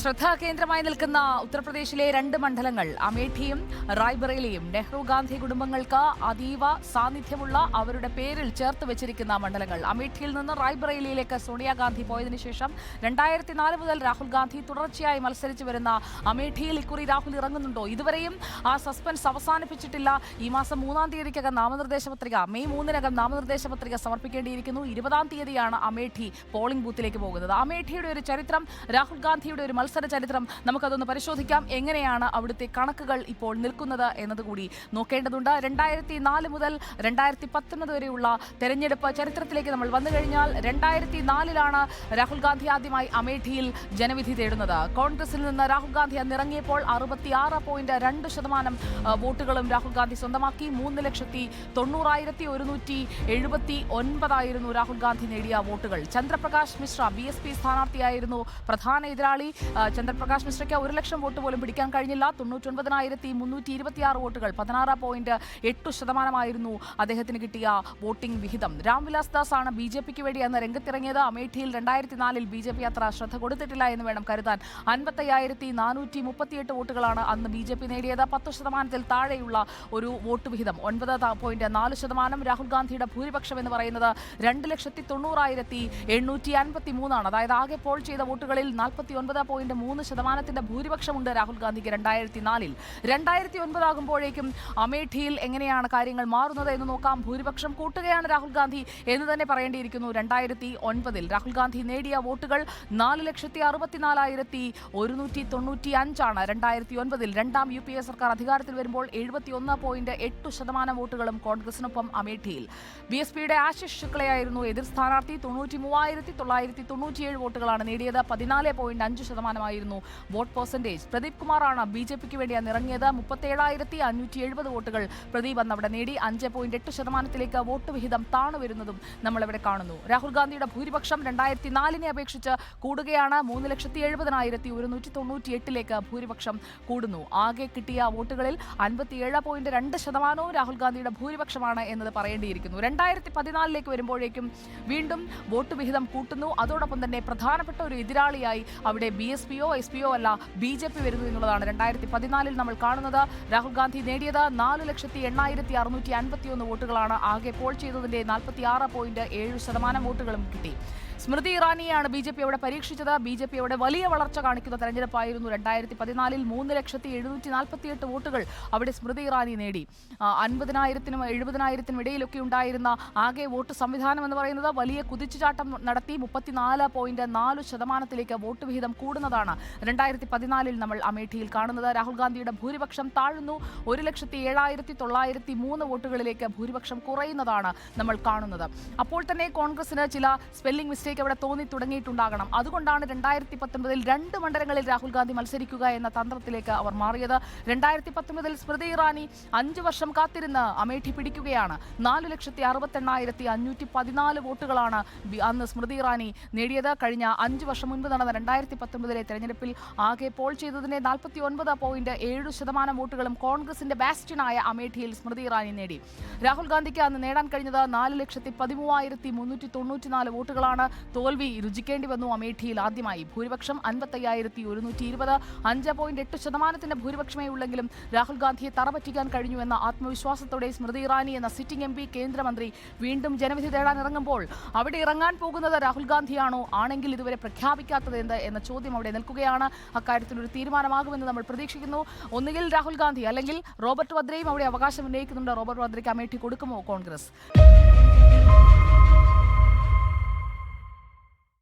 ശ്രദ്ധാകേന്ദ്രമായി നിൽക്കുന്ന ഉത്തർപ്രദേശിലെ രണ്ട് മണ്ഡലങ്ങൾ അമേഠിയും റായ്ബറേലിയും നെഹ്റു ഗാന്ധി കുടുംബങ്ങൾക്ക് അതീവ സാന്നിധ്യമുള്ള അവരുടെ പേരിൽ ചേർത്ത് വെച്ചിരിക്കുന്ന മണ്ഡലങ്ങൾ. അമേഠിയിൽ നിന്ന് റായ്ബറേലിയിലേക്ക് സോണിയാഗാന്ധി പോയതിനു ശേഷം രണ്ടായിരത്തി നാല് മുതൽ രാഹുൽ ഗാന്ധി തുടർച്ചയായി മത്സരിച്ചു വരുന്ന അമേഠിയിൽ ഇക്കുറി രാഹുൽ ഇറങ്ങുന്നുണ്ടോ? ഇതുവരെയും ആ സസ്പെൻസ് അവസാനിപ്പിച്ചിട്ടില്ല. ഈ മാസം മൂന്നാം തീയതിക്കകം നാമനിർദ്ദേശ പത്രിക മെയ് മൂന്നിനകം നാമനിർദ്ദേശ പത്രിക സമർപ്പിക്കേണ്ടിയിരിക്കുന്നു. ഇരുപതാം തീയതിയാണ് അമേഠി പോളിംഗ് ബൂത്തിലേക്ക് പോകുന്നത്. അമേഠിയുടെ ഒരു ചരിത്രം രാഹുൽ ഗാന്ധിയുടെ ഒരു മത്സര ചരിത്രം നമുക്കതൊന്ന് പരിശോധിക്കാം. എങ്ങനെയാണ് അവിടുത്തെ കണക്കുകൾ ഇപ്പോൾ നിൽക്കുന്നത് എന്നതുകൂടി നോക്കേണ്ടതുണ്ട്. രണ്ടായിരത്തി നാല് മുതൽ രണ്ടായിരത്തി പത്തൊൻപത് വരെയുള്ള തെരഞ്ഞെടുപ്പ് ചരിത്രത്തിലേക്ക് നമ്മൾ വന്നു കഴിഞ്ഞാൽ രണ്ടായിരത്തി നാലിലാണ് രാഹുൽ ഗാന്ധി ആദ്യമായി അമേഠിയിൽ ജനവിധി തേടുന്നത്. കോൺഗ്രസിൽ നിന്ന് രാഹുൽ ഗാന്ധി അന്നിറങ്ങിയപ്പോൾ അറുപത്തിയാറ് പോയിന്റ് രണ്ട് ശതമാനം വോട്ടുകളും രാഹുൽ ഗാന്ധി സ്വന്തമാക്കി. മൂന്ന് ലക്ഷത്തി തൊണ്ണൂറായിരത്തി ഒരുന്നൂറ്റി എഴുപത്തി ഒൻപതായിരുന്നു രാഹുൽ ഗാന്ധി നേടിയ വോട്ടുകൾ. Chandraprakash Mishra B S P സ്ഥാനാർത്ഥിയായിരുന്നു പ്രധാന എതിരാളി. ചന്ദ്രപ്രകാശ് മിശ്രയ്ക്ക് ഒരു ലക്ഷം വോട്ട് പോലും പിടിക്കാൻ കഴിഞ്ഞില്ല. തൊണ്ണൂറ്റൊൻപതിനായിരത്തി മുന്നൂറ്റി ഇരുപത്തിയാറ് വോട്ടുകൾ. പതിനാറ് പോയിന്റ് എട്ട് ശതമാനമായിരുന്നു അദ്ദേഹത്തിന് കിട്ടിയ വോട്ടിംഗ് വിഹിതം. രാംവിലാസ് ദാസ് ആണ് ബി ജെ പിക്ക് വേണ്ടി അന്ന് രംഗത്തിറങ്ങിയത്. അമേഠിയിൽ രണ്ടായിരത്തി നാലിൽ ബി ജെ പി അത്ര ശ്രദ്ധ കൊടുത്തിട്ടില്ല എന്ന് വേണം കരുതാൻ. അൻപത്തയ്യായിരത്തി നാനൂറ്റി മുപ്പത്തിയെട്ട് വോട്ടുകളാണ് അന്ന് ബി ജെ പി നേടിയത്. പത്ത് ശതമാനത്തിൽ താഴെയുള്ള ഒരു വോട്ട് വിഹിതം. ഒൻപത് പോയിന്റ് നാല് ശതമാനം. രാഹുൽ ഗാന്ധിയുടെ ഭൂരിപക്ഷം എന്ന് പറയുന്നത് രണ്ട് ലക്ഷത്തി തൊണ്ണൂറായിരത്തി എണ്ണൂറ്റി അൻപത്തി മൂന്നാണ് അതായത് ആകെ പോൾ ചെയ്ത വോട്ടുകളിൽ നാൽപ്പത്തി ഒൻപത് പോയിന്റ് മൂന്ന് ശതമാനത്തിന്റെ ഭൂരിപക്ഷമുണ്ട് രാഹുൽ ഗാന്ധിക്ക് രണ്ടായിരത്തി നാലിൽ രണ്ടായിരത്തി ഒൻപതാകുമ്പോഴേക്കും അമേഠിയിൽ എങ്ങനെയാണ് കാര്യങ്ങൾ മാറുന്നത് എന്ന് നോക്കാം. ഭൂരിപക്ഷം കൂട്ടുകയാണ് രാഹുൽ ഗാന്ധി എന്ന് തന്നെ പറയേണ്ടിയിരിക്കുന്നു രണ്ടായിരത്തി ഒൻപതിൽ രാഹുൽ ഗാന്ധി നേടിയ വോട്ടുകൾ നാല് ലക്ഷത്തി അറുപത്തിനാലായിരത്തി ഒരുന്നൂറ്റി തൊണ്ണൂറ്റി അഞ്ചാണ് രണ്ടായിരത്തി ഒൻപതിൽ രണ്ടാം യു പി എ സർക്കാർ അധികാരത്തിൽ വരുമ്പോൾ എഴുപത്തിയൊന്ന് പോയിന്റ് എട്ട് ശതമാനം വോട്ടുകളും കോൺഗ്രസിനൊപ്പം അമേഠിയിൽ. ബി എസ് പിയുടെ ആശിഷ് ശുക്ലയായിരുന്നു എതിർ സ്ഥാനാർത്ഥി തൊണ്ണൂറ്റി മൂവായിരത്തി തൊള്ളായിരത്തി തൊണ്ണൂറ്റിയേഴ് വോട്ടുകളാണ് നേടിയത്. പതിനാല് പോയിന്റ് അഞ്ച് ശതമാനമായിരുന്നു വോട്ട് പെർസെന്റേജ്. പ്രദീപ് കുമാറാണ് ബി ജെ പിക്ക് വേണ്ടി അന്നിറങ്ങിയത് മുപ്പത്തേഴായിരത്തി അഞ്ഞൂറ്റി എഴുപത് വോട്ടുകൾ പ്രദീപ് അന്ന് അവിടെ നേടി. അഞ്ച് പോയിന്റ് എട്ട് ശതമാനത്തിലേക്ക് വോട്ട് വിഹിതം താണു വരുന്നതും നമ്മളിവിടെ കാണുന്നു. രാഹുൽ ഗാന്ധിയുടെ ഭൂരിപക്ഷം രണ്ടായിരത്തി നാലിനെ അപേക്ഷിച്ച് കൂടുകയാണ്. മൂന്ന് ലക്ഷത്തി എഴുപതിനായിരത്തി ഒരുന്നൂറ്റി തൊണ്ണൂറ്റി എട്ടിലേക്ക് ഭൂരിപക്ഷം കൂടുന്നു. ആകെ കിട്ടിയ വോട്ടുകളിൽ അൻപത്തിയേഴ് പോയിന്റ് രണ്ട് ശതമാനവും രാഹുൽ ഗാന്ധിയുടെ ഭൂരിപക്ഷമാണ് എന്നത് പറയേണ്ടിയിരിക്കുന്നു. രണ്ടായിരത്തി പതിനാലിലേക്ക് വരുമ്പോഴേക്കും വീണ്ടും വോട്ട് വിഹിതം കൂട്ടുന്നു. അതോടൊപ്പം തന്നെ പ്രധാനപ്പെട്ട ഒരു എതിരാളിയായി അവിടെ ബി എസ് പിയോ എസ് പിയോ അല്ല ബി ജെ പി വരുന്നു എന്നുള്ളതാണ്. രണ്ടായിരത്തി പതിനാലിൽ നമ്മൾ കാണുന്നത് രാഹുൽ ഗാന്ധി നേടിയത് നാല് ലക്ഷത്തി എണ്ണായിരത്തി അറുന്നൂറ്റി അൻപത്തി ഒന്ന് വോട്ടുകളാണ്. ആകെ പോൾ ചെയ്തതിന്റെ നാൽപ്പത്തി ആറ് പോയിന്റ് ഏഴ് ശതമാനം വോട്ടുകളും കിട്ടി. സ്മൃതി ഇറാനിയാണ് ബി ജെ പി അവിടെ പരീക്ഷിച്ചത്. ബി ജെ പി അവിടെ വലിയ വളർച്ച കാണിക്കുന്ന തെരഞ്ഞെടുപ്പായിരുന്നു രണ്ടായിരത്തി പതിനാലിൽ മൂന്ന് ലക്ഷത്തി എഴുന്നൂറ്റി നാൽപ്പത്തിയെട്ട് വോട്ടുകൾ അവിടെ സ്മൃതി ഇറാനി നേടി. അൻപതിനായിരത്തിനും എഴുപതിനായിരത്തിനും ഇടയിലൊക്കെ ഉണ്ടായിരുന്ന ആകെ വോട്ട് സംവിധാനം എന്ന് പറയുന്നത് വലിയ കുതിച്ചുചാട്ടം നടത്തി മുപ്പത്തിനാല് പോയിന്റ് നാല് ശതമാനത്തിലേക്ക് വോട്ട് വിഹിതം കൂടുന്നതാണ് രണ്ടായിരത്തി പതിനാലിൽ നമ്മൾ അമേഠിയിൽ കാണുന്നത്. രാഹുൽ ഗാന്ധിയുടെ ഭൂരിപക്ഷം താഴ്ന്നു. ഒരു ലക്ഷത്തി ഏഴായിരത്തി തൊള്ളായിരത്തി മൂന്ന് വോട്ടുകളിലേക്ക് ഭൂരിപക്ഷം കുറയുന്നതാണ് നമ്മൾ കാണുന്നത്. അപ്പോൾ തന്നെ കോൺഗ്രസിന് ചില സ്പെല്ലിംഗ് മിസ്റ്റേക്ക് അവിടെ തോന്നി തുടങ്ങിയിട്ടുണ്ടാകണം. അതുകൊണ്ടാണ് രണ്ടായിരത്തി പത്തൊമ്പതിൽ രണ്ട് മണ്ഡലങ്ങളിൽ രാഹുൽ ഗാന്ധി മത്സരിക്കുക എന്ന തന്ത്രത്തിലേക്ക് അവർ മാറിയത്. രണ്ടായിരത്തി പത്തൊമ്പതിൽ സ്മൃതി ഇറാനി അഞ്ച് വർഷം കാത്തിരുന്ന് അമേഠി പിടിക്കുകയാണ്. നാല് ലക്ഷത്തി അറുപത്തെണ്ണായിരത്തി അഞ്ഞൂറ്റി പതിനാല് വോട്ടുകളാണ് അന്ന് സ്മൃതി ഇറാനി നേടിയത്. കഴിഞ്ഞ അഞ്ച് വർഷം മുൻപ് നടന്ന രണ്ടായിരത്തി പത്തൊമ്പതിലെ തെരഞ്ഞെടുപ്പിൽ ആകെ പോൾ ചെയ്തതിന്റെ നാൽപ്പത്തി ഒൻപത് പോയിന്റ് ഏഴ് ശതമാനം വോട്ടുകളും കോൺഗ്രസിന്റെ ബാസ്റ്റിനായ അമേഠിയിൽ സ്മൃതി ഇറാനി നേടി. രാഹുൽ ഗാന്ധിക്ക് അന്ന് നേടാൻ കഴിഞ്ഞത് നാല് ലക്ഷത്തി പതിമൂവായിരത്തി മുന്നൂറ്റി തൊണ്ണൂറ്റിനാല് വോട്ടുകളാണ്. തോൽവി രുചിക്കേണ്ടി വന്നു അമേഠിയിൽ ആദ്യമായി. ഭൂരിപക്ഷം അൻപത്തയ്യായിരത്തി ഒരുന്നൂറ്റി ഇരുപത് അഞ്ച് പോയിന്റ് എട്ട് ശതമാനത്തിന്റെ ഭൂരിപക്ഷമേ ഉള്ളെങ്കിലും രാഹുൽ ഗാന്ധിയെ തറപറ്റിക്കാൻ കഴിഞ്ഞു എന്ന ആത്മവിശ്വാസത്തോടെ സ്മൃതി ഇറാനി എന്ന സിറ്റിംഗ് എം പി കേന്ദ്രമന്ത്രി വീണ്ടും ജനവിധി തേടാൻ ഇറങ്ങുമ്പോൾ അവിടെ ഇറങ്ങാൻ പോകുന്നത് രാഹുൽ ഗാന്ധിയാണോ? ആണെങ്കിൽ ഇതുവരെ പ്രഖ്യാപിക്കാത്തത് എന്ത് എന്ന ചോദ്യം അവിടെ നിൽക്കുകയാണ്. അക്കാര്യത്തിൽ ഒരു തീരുമാനമാകുമെന്ന് നമ്മൾ പ്രതീക്ഷിക്കുന്നു. ഒന്നുകിൽ രാഹുൽ ഗാന്ധി അല്ലെങ്കിൽ റോബർട്ട് വദ്രയും അവിടെ അവകാശം ഉന്നയിക്കുന്നുണ്ട്. റോബർട്ട് വദ്രയ്ക്ക് അമേഠി കൊടുക്കുമോ കോൺഗ്രസ്?